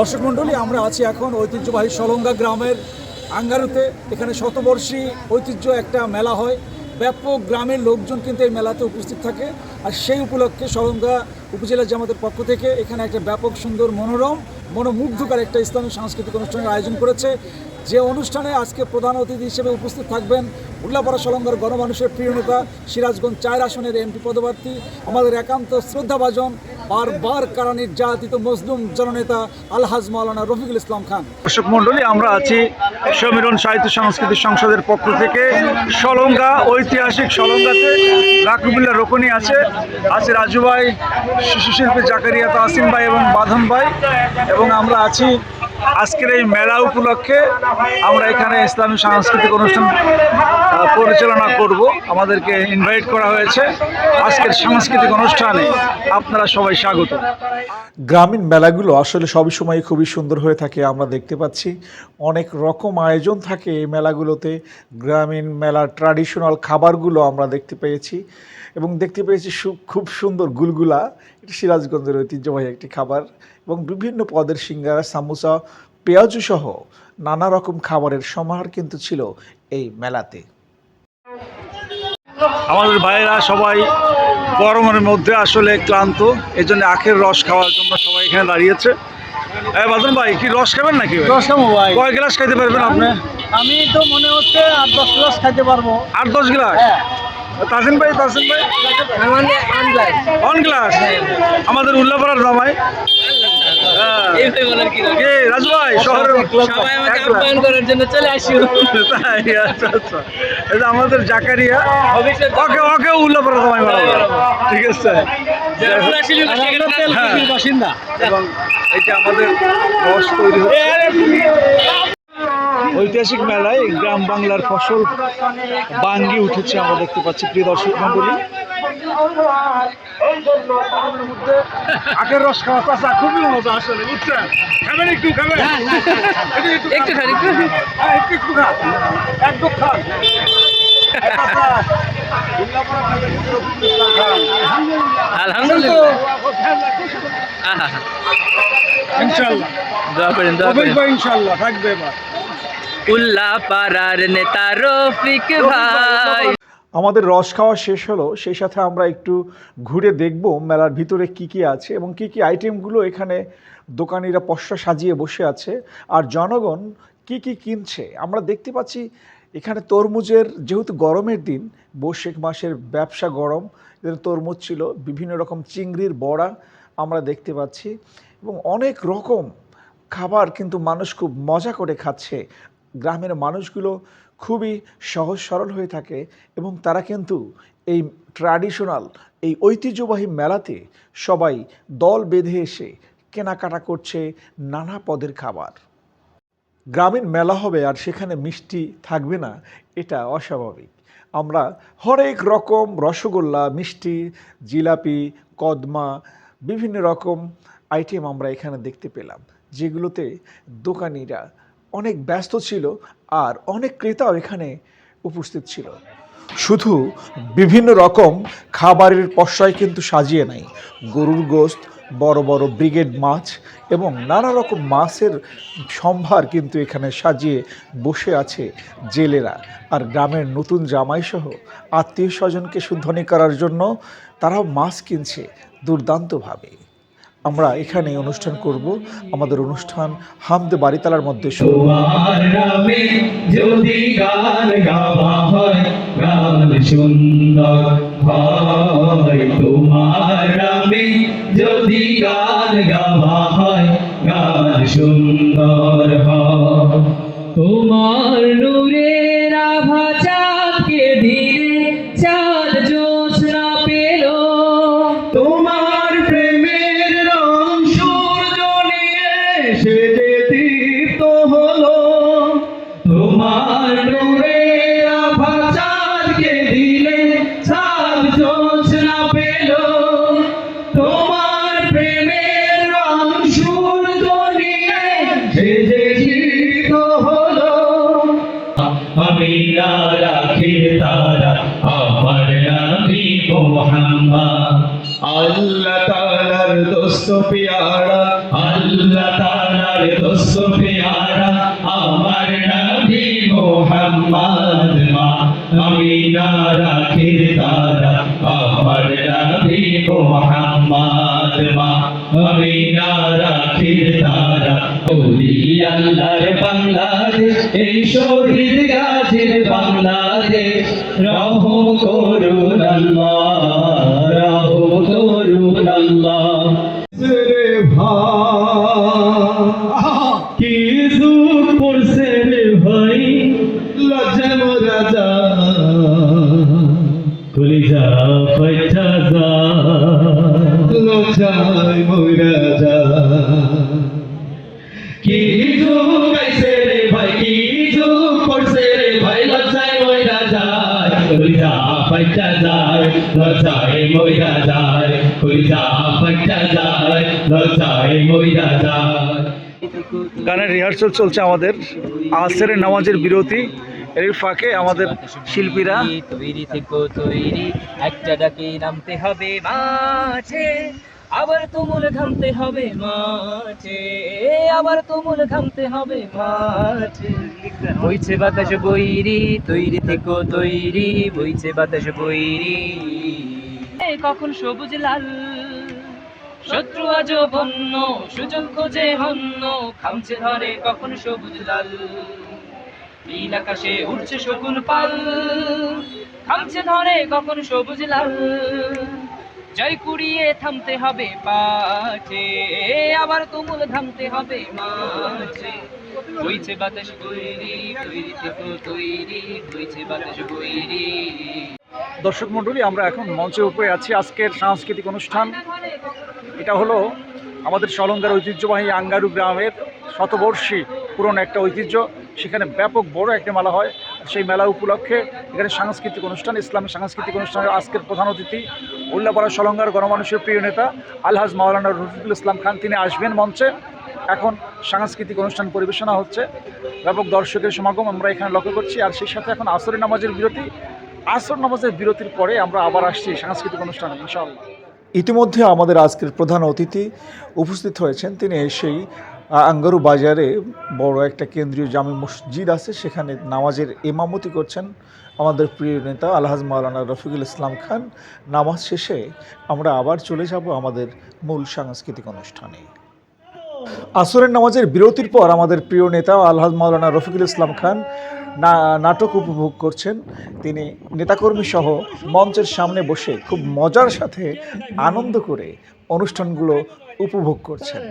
দর্শক মণ্ডলী, আমরা আছি এখন ঐতিহ্যবাহী সলঙ্গা গ্রামের আঙ্গারুতে। এখানে শতবর্ষী ঐতিহ্য একটা মেলা হয়। ব্যাপক গ্রামের লোকজন কিন্তু এই মেলাতে উপস্থিত থাকে। আর সেই উপলক্ষে সলঙ্গা উপজেলা জামাতের পক্ষ থেকে এখানে একটা ব্যাপক সুন্দর মনোরম, মনোমুগ্ধকর একটা ইসলামী সাংস্কৃতিক অনুষ্ঠানের আয়োজন করেছে। যে অনুষ্ঠানে আজকে প্রধান অতিথি হিসেবে উপস্থিত থাকবেন উল্লাপাড়া সলঙ্গার গণমানুষের প্রিয় নেতা সিরাজগঞ্জ চার আসনের এমপি পদপ্রার্থী, আমাদের একান্ত শ্রদ্ধাভাজন বারবার কারা নির্যাতিত মজলুম জননেতা আলহাজ মাওলানা রফিকুল ইসলাম খান। দর্শক মণ্ডলী, আমরা আছি সমীরণ সাহিত্য সাংস্কৃতিক সংসদের পক্ষ থেকে। সলঙ্গা ঐতিহাসিক সলঙ্গাতে রাকিবুল্লাহ রোকনি আছে আছে রাজু ভাই, শিশু শিল্পী জাকারিয়া তাসিম ভাই এবং বাঁধন ভাই। এবং আমরা আছি আজকের এই মেলা উপলক্ষে আমরা এখানে ইসলামী সাংস্কৃতিক অনুষ্ঠান পরিচালনা করব। আমাদেরকে ইনভাইট করা হয়েছে। আজকের সাংস্কৃতিক অনুষ্ঠানে আপনারা সবাই স্বাগত। গ্রামীণ মেলাগুলো আসলে সবই সময় খুবই সুন্দর হয়ে থাকে, আমরা দেখতে পাচ্ছি। অনেক রকম আয়োজন থাকে এই মেলাগুলোতে। গ্রামীণ মেলার ট্র্যাডিশনাল খাবারগুলো আমরা দেখতে পেয়েছি। এবং দেখতে পেয়েছি খুব সুন্দর গুলগুলা। এটি সিরাজগঞ্জের ঐতিহ্যবাহী একটি খাবার। এবং বিভিন্ন পদের সিঙ্গারা সামোসা পেঁয়াজু সহ নানা রকম খাবারের সমাহার কিন্তু ছিল এই মেলাতে। আমাদের ভাইয়েরা সবাই গরমের মধ্যে আসলে ক্লান্ত এই জন্য আখের রস খাওয়ার জন্য সবাই এখানে দাঁড়িয়েছে। বাদন ভাই কি রস খাবেন নাকি? খাব ভাই। কয় গ্লাস খাইতে পারবেন আপনি? আমি তো মনে হচ্ছে আট দশ গ্লাস খাইতে পারব। আট দশ গ্লাস? হ্যাঁ। তাসিন ভাই তাসিন ভাই? আমাদের অন গ্লাস? আমাদের উল্লাপাড়ার জামাই। রাজু ভাই সবাই আমাকে এক করার জন্য চলে আসি তাই, আচ্ছা, আচ্ছা। এটা আমাদের জাকারিয়া। ওকে ওকে জামাই বানাবো ঠিক আছে। হ্যাঁ। বাসিন্দা। এবং এটা আমাদের রস তৈরি হচ্ছে। ঐতিহাসিক মেলায় গ্রাম বাংলার ফসল বাঙ্গি উঠেছে আমরা দেখতে পাচ্ছি। প্রিয় দর্শক মন্ডলী আখের রস খাওয়া চাষা খুবই মজা আসলে বুঝছেন? খাবেন একটু খাবেন? একটু খান। একটু হ্যাঁ, একটু একটু খান। একদম খান। আলহামদুলিল্লাহ। ইনশাল্লাহ। দোয়া করেন দোয়া করেন। ইনশাল্লাহ থাকবে এবার। নেতা রফিক ভাই। আমাদের রস খাওয়া শেষ হলো, সেই সাথে আমরা একটু ঘুরে দেখব মেলার ভিতরে কি কি আছে এবং কি কি আইটেমগুলো এখানে দোকানিরা পশরা সাজিয়ে বসে আছে। আর জনগণ কি কি কিনছে? আমরা দেখতে পাচ্ছি এখানে তরমুজের, যেহেতু গরমের দিন বৈশাখ মাসের ব্যবসা গরম, এদের তরমুজ ছিল, বিভিন্ন রকম চিংড়ির বড়া আমরা দেখতে পাচ্ছি এবং অনেক রকম খাবার কিন্তু মানুষ খুব মজা করে খাচ্ছে। গ্রামের মানুষগুলো খুবই সহজ সরল হয়ে থাকে এবং তারা কিন্তু এই ট্র্যাডিশনাল এই ঐতিহ্যবাহী মেলাতে সবাই দল বেঁধে এসে কেনাকাটা করছে নানা পদের খাবার। গ্রামীণ মেলা হবে আর সেখানে মিষ্টি থাকবে না, এটা অস্বাভাবিক। আমরা হরেক রকম রসগোল্লা, মিষ্টি, জিলাপি, কদমা, বিভিন্ন রকম আইটেম আমরা এখানে দেখতে পেলাম, যেগুলোতে দোকানিরা অনেক ব্যস্ত ছিল আর অনেক ক্রেতাও এখানে উপস্থিত ছিল। শুধু বিভিন্ন রকম খাবারের পশায় কিন্তু সাজিয়ে নাই। গরুর গোস্ত, বড় বড় ব্রিগেড মাছ এবং নানা রকম মাছের সম্ভার কিন্তু এখানে সাজিয়ে বসে আছে জেলেরা আর গ্রামের নতুন জামাইসহ আত্মীয় স্বজনকে শুদ্ধনি করার জন্য তারাও মাছ কিনছে দুর্দান্তভাবে। আমরা এখানে অনুষ্ঠান করব। আমাদের অনুষ্ঠান হামদে বাড়িতালার মধ্যে শুরু। হয়, গান সুন্দর তোমার গান গাওয়া হয় সুন্দর তোমার দোস্ত পিয়ারা আল্লাহ তাআলা পেয়ারা আমার নবী মোহাম্মদ মা, আমিনা রাখির তারা, আমার নবী মোহাম্মদ মা, আমিনা রাখির তারা। ওলি আল্লাহর বাংলাদেশ, এই শহীদ গাছের বাংলাদেশ, রহম করুন আল্লাহ, রহম করুন আল্লাহ। কলিজা যা লজ্জায় মোরা যা। কি গাইছে রে ভাই কি রে ভাই লজ্জায় মোরা যায়। কলিজা ফাইটা যায় লজ্জায় মোরা যায়। কলিজা ফাইটা যায় লজ্জায় মোরা যায়। গানের রিহার্সাল চলছে আমাদের। আসরের নামাজের বিরতি। এর ফাঁকে আমাদের শিল্পীরা তৈরি থেকো, তৈরি। একটা ডাকে নামতে হবে মাঠে, আবার তুমুল ঘামতে হবে মাঠে, আবার তুমুল ঘামতে হবে মাঠে। বইছে বাতাস বইরি তৈরি থেকো, তৈরি। বইছে বাতাস বইরি এ কখন সবুজ লাল, শত্রু আজ বন্য, সুযোগ খোঁজে হন্য, খামছে ধরে কখন সবুজ লাল। নীল আকাশে উঠছে শকুন পাল খামছে ধরে কখন সবুজ লাল। জয় কুড়িয়ে থামতে হবে পাঠে আবার তুমুল থামতে হবে মাঠে। বইছে বাতাস বৈরি, তৈরি থেকে, তৈরি, বইছে বাতাস বৈরি। দর্শক মণ্ডলী, আমরা এখন মঞ্চের উপরে আছি আজকের সাংস্কৃতিক অনুষ্ঠান। এটা হলো আমাদের সলঙ্গার ঐতিহ্যবাহী আঙ্গারু গ্রামের শতবর্ষী পুরনো একটা ঐতিহ্য। সেখানে ব্যাপক বড় একটা মেলা হয়। সেই মেলা উপলক্ষে এখানে সাংস্কৃতিক অনুষ্ঠান, ইসলামী সাংস্কৃতিক অনুষ্ঠানের আজকের প্রধান অতিথি উল্লাপাড়া সলঙ্গার গণমানুষের প্রিয় নেতা আলহাজ মাওলানা রফিকুল ইসলাম খান। তিনি আসবেন মঞ্চে। এখন সাংস্কৃতিক অনুষ্ঠান পরিবেশনা হচ্ছে। ব্যাপক দর্শকের সমাগম আমরা এখানে লক্ষ্য করছি। আর সেই সাথে এখন আসরের নামাজের বিরতি। আসর নামাজের বিরতির পরে আমরা আবার আসছি সাংস্কৃতিক অনুষ্ঠানে, ইনশাআল্লাহ। ইতিমধ্যে আমাদের আজকের প্রধান অতিথি উপস্থিত হয়েছেন। তিনি এসেই আঙ্গারু বাজারে বড় একটা কেন্দ্রীয় জামি মসজিদ আছে, সেখানে নামাজের এমামতি করছেন আমাদের প্রিয় নেতা আলহাজ মাওলানা রফিকুল ইসলাম খান। নামাজ শেষে আমরা আবার চলে যাব আমাদের মূল সাংস্কৃতিক অনুষ্ঠানে। আসরের নামাজের বিরতির পর আমাদের প্রিয় নেতা আলহাজ মাওলানা রফিকুল ইসলাম খান নাটক উপভোগ করছেন। তিনি নেতাকর্মী সহ মঞ্চের সামনে বসে খুব মজার সাথে আনন্দ করে অনুষ্ঠানগুলো উপভোগ করছেন।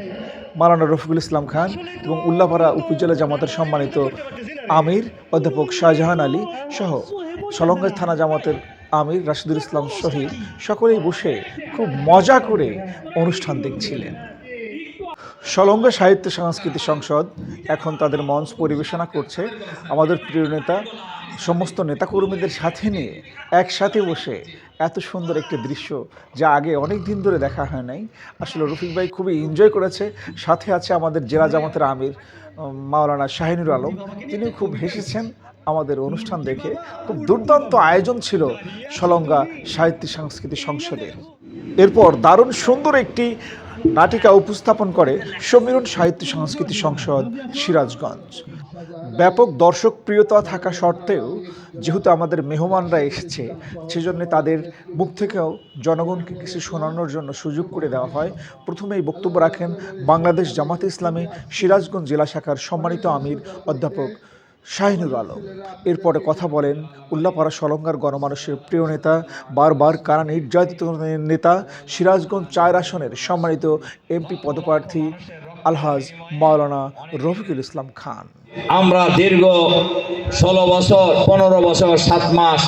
মালানা রফিকুল ইসলাম খান এবং উল্লাপাড়া উপজেলা জামাতের সম্মানিত আমির অধ্যাপক শাহজাহান আলী সহ সলঙ্গা থানা জামাতের আমির রাশিদুল ইসলাম শহীদ সকলেই বসে খুব মজা করে অনুষ্ঠান দেখছিলেন। সলঙ্গ সাহিত্য সংস্কৃতি সংসদ এখন তাদের মঞ্চ পরিবেশনা করছে। আমাদের প্রিয় নেতা, সমস্ত নেতাকর্মীদের সাথে নিয়ে একসাথে বসে এত সুন্দর একটি দৃশ্য যা আগে অনেক দিন ধরে দেখা হয় নাই। আসলে রফিক ভাই খুবই এনজয় করেছে। সাথে আছে আমাদের জেলা জামাতের আমির মাওলানা শাহিনুর আলম। তিনি খুব হেসেছেন আমাদের অনুষ্ঠান দেখে। খুব দুর্দান্ত আয়োজন ছিল সলঙ্গা সাহিত্য সংস্কৃতি সংসদের। এরপর দারুণ সুন্দর একটি নাটিকা উপস্থাপন করে সমীরণ সাহিত্য সংস্কৃতি সংসদ সিরাজগঞ্জ। ব্যাপক দর্শক প্রিয়তা থাকা সত্ত্বেও, যেহেতু আমাদের মেহমানরা এসেছে, সেজন্য তাদের মুখ থেকেও জনগণকে কিছু শোনানোর জন্য সুযোগ করে দেওয়া হয়। প্রথমেই বক্তব্য রাখেন বাংলাদেশ জামাতে ইসলামী সিরাজগঞ্জ জেলা শাখার সম্মানিত আমির অধ্যাপক শাহিনুর আলম। এরপরে কথা বলেন উল্লাপাড়া সলঙ্গার গণমানুষের প্রিয় নেতা, বারবার কারা নির্যাতিত নেতা, সিরাজগঞ্জ চার আসনের সম্মানিত এমপি পদপ্রার্থী আলহাজ মাওলানা রফিকুল ইসলাম খান। আমরা দীর্ঘ ষোলো বছর, পনেরো বছর, সাত মাস,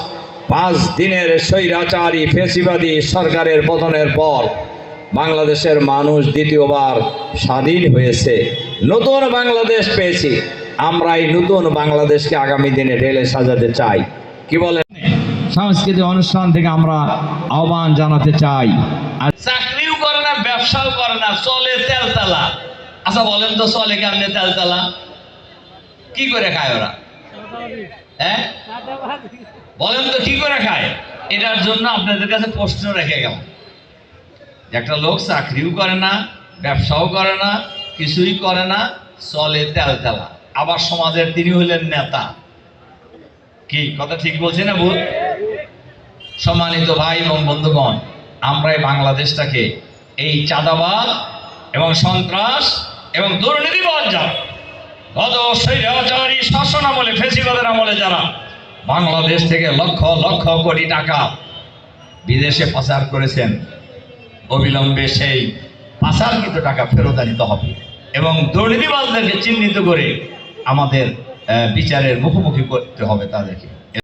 পাঁচ দিনের স্বৈরাচারী ফেসিবাদী সরকারের পতনের পর বাংলাদেশের মানুষ দ্বিতীয়বার স্বাধীন হয়েছে। নতুন বাংলাদেশ পেয়েছি। আমরা এই নতুন বাংলাদেশকে আগামী দিনে ঢেলে সাজাতে চাই। কি বলেন? সাংস্কৃতিক অনুষ্ঠান থেকে আমরা আহ্বান জানাতে চাই। আর চাকরিও করে না ব্যবসাও করে না চলে তেলতালা। আচ্ছা বলেন তো চলে কেমনে তেলতালা? কি করে খায় ওরা? হ্যাঁ? বলেন তো কি করে খায়? এটার জন্য আপনাদের কাছে প্রশ্ন রেখে গেল একটা লোক চাকরিও করে না ব্যবসাও করে না কিছুই করে না চলে তেল তেলা আবার সমাজের তিনি হইলেন নেতা। কি, কথা ঠিক বলছি না ভূত সম্মানিত ভাই এবং বন্ধুগণ, আমরা এই বাংলাদেশটাকে এই চাঁদাবাদ এবং সন্ত্রাস এবং দুর্নীতিবাদ যারা গত শাসন আমলে, ফেসিবাদের আমলে যারা, বাংলাদেশ থেকে লক্ষ লক্ষ কোটি টাকা বিদেশে পাচার করেছেন, অবিলম্বে সেই পাচারকৃত টাকা ফেরত আনিতে হবে এবং দুর্নীতিবাজদেরকে চিহ্নিত করে আমাদের বিচারের মুখোমুখি করতে হবে তাদেরকে।